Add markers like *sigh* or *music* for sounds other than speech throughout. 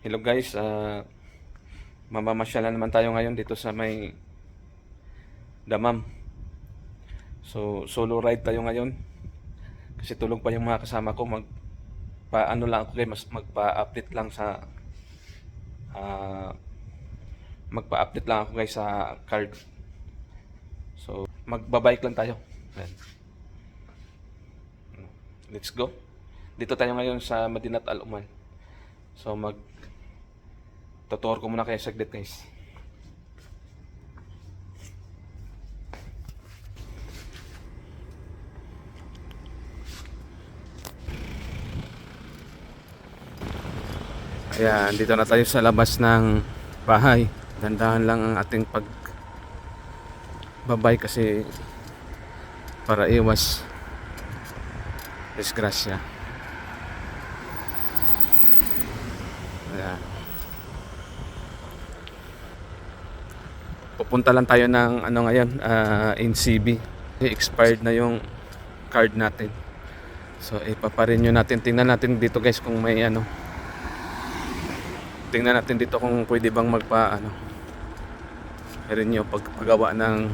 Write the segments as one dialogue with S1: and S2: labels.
S1: Hello guys, ah mamamasyal na naman tayo ngayon dito sa may Damam. So, solo ride tayo ngayon. Kasi tulog pa yung mga kasama ko. Mag, paano lang ako guys, magpa-update lang sa ah magpa-update lang ako guys sa card. So, magbabike lang tayo. Let's go. Dito tayo ngayon sa Madinat Al Uman. So, mag Tutuor ko muna kayo saglit guys. Ayan, dito na tayo sa labas ng bahay. Dandahan lang ang ating pag babay kasi para iwas disgrasya. Ayan. Pupunta lang tayo ng ano ngayon, ah, NCB. Expired na yung card natin. So ipaparenew natin. Tingnan natin dito guys kung may ano. Tingnan natin dito kung pwede bang magpa ano. Renew pag paggawa ng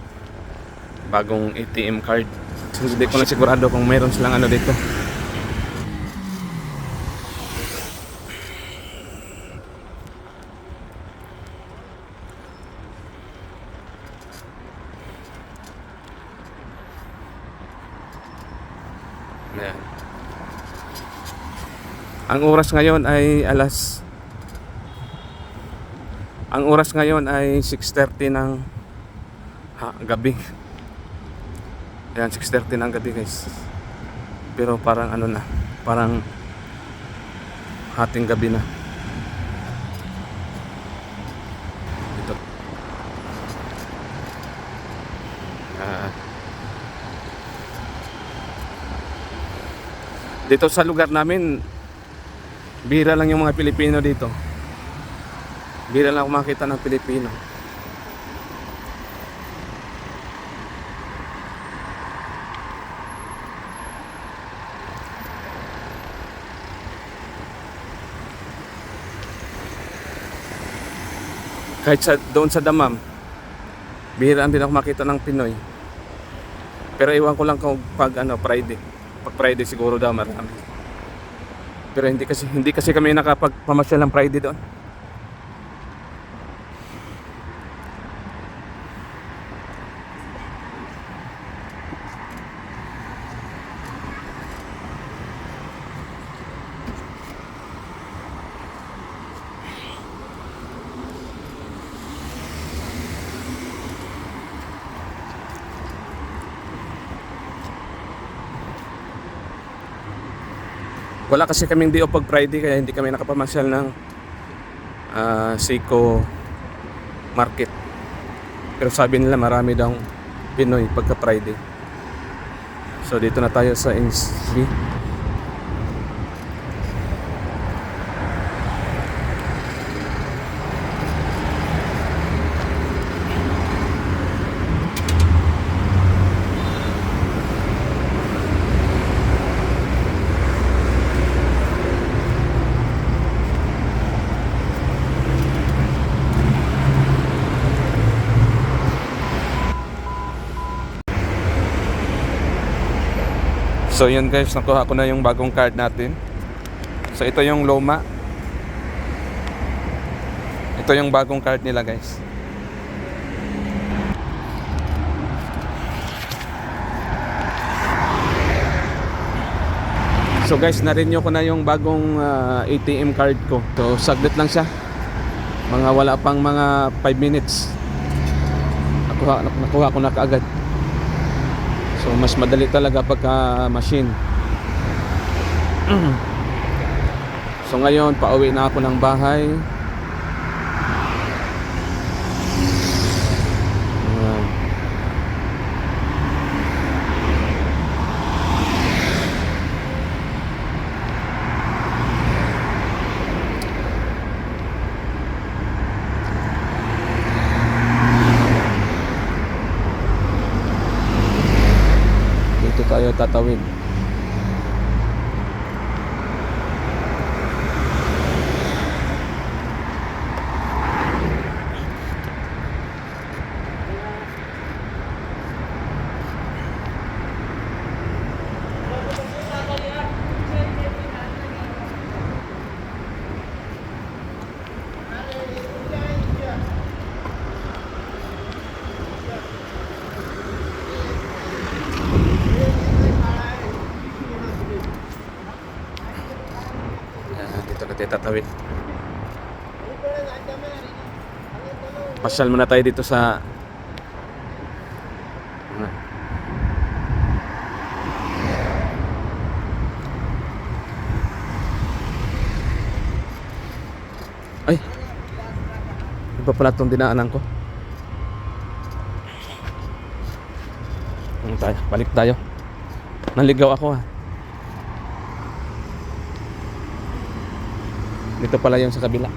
S1: bagong ATM card. So, hindi ko na sigurado kung mayroon silang ano dito. Ayan. Ang oras ngayon ay alas Ang oras ngayon ay 6:30 ng ha, gabi. Ayan, 6:30 ng gabi, guys. Pero parang ano na, parang hating gabi na. Ito. Ah. Dito sa lugar namin bira lang yung mga Pilipino dito. Bira lang makita ng Pilipino. Kahit sa, doon sa Damam bihiraan din ako makita ng Pinoy. Pero iwan ko lang kung pag ano Friday pag Friday siguro daw marami. Pero hindi kasi hindi kasi kami nakapagpamasyal ng Friday doon. Wala kasi kaming day off pag Friday kaya hindi kami nakapamasyal ng ah, Seiko Market. Pero sabi nila marami daw Pinoy pagka Friday. So dito na tayo sa NCB. So yun guys, nakuha ko na yung bagong card natin. So ito yung Loma. Ito yung bagong card nila guys. So guys, na-renew ko na yung bagong ah, ATM card ko. So saglit lang siya. Mga wala pang mga 5 minutes. Nakuha, nakuha ko na kaagad. So mas madali talaga pagka machine. *clears throat* so ngayon pauwi na ako ng bahay. Ayan. Dito tayo tatawid. Pasyal muna tayo dito sa Ah. Ay. Iba pala itong dinaanan ko. Ano tayo? Balik tayo. Naligaw ako ha. Dito pala yung sa kabila.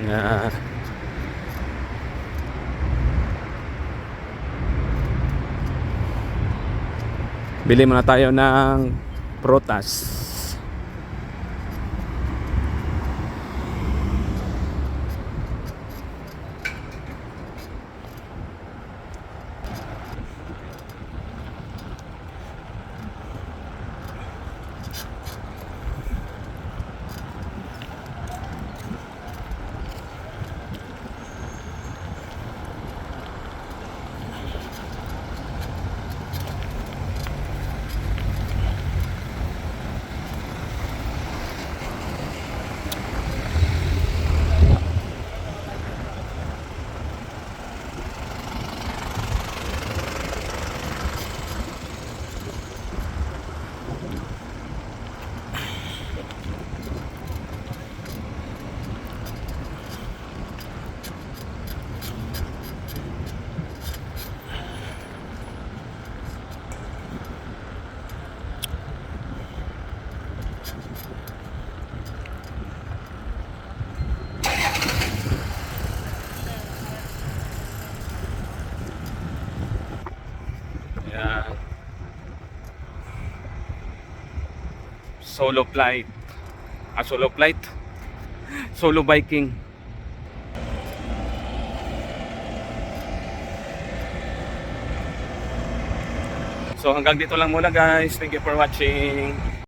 S1: Nga. Bili muna tayo ng protas. Solo flight. Ah, solo flight. Solo biking. So hanggang dito lang muna guys. Thank you for watching.